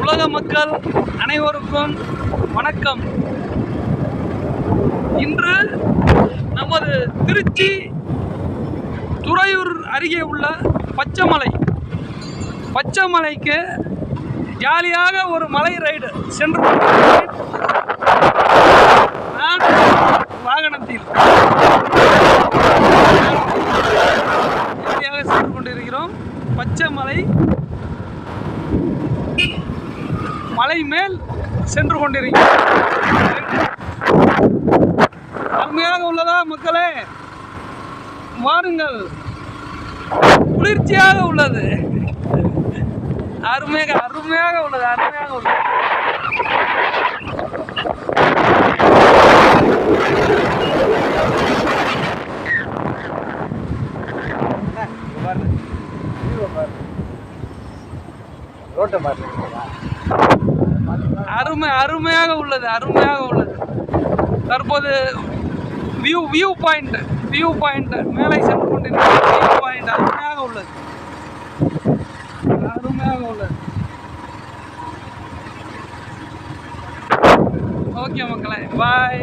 உலக மக்கள் அனைவருக்கும் வணக்கம். இன்று நமது திருச்சி துறையூர் அருகே உள்ள பச்சைமலை. பச்சைமலைக்கு ஜாலியாக ஒரு மலை ரைடு சென்று நான் வாகனத்தில். ஜாலியாக சென்று கொண்டிருக்கிறோம். பச்சைமலை மலை மேல் சென்று கொண்டிருக்கிறேன் அருமையாக உள்ளதா மக்களே? வாருங்கள். குளிர்ச்சியாக உள்ளது. அருமையாக அருமையாக உள்ளது அருமையாக உள்ளது. ரோட்டை பாருங்க அருமை அருமையாக உள்ளது அருமையாக உள்ளது. தற்போது view view point view point மேலே சென்று கொண்டிருக்கிற வியூ பாயிண்ட் அருமையாக உள்ளது. அருமையாக உள்ளது. ஓகே மக்களே பாய்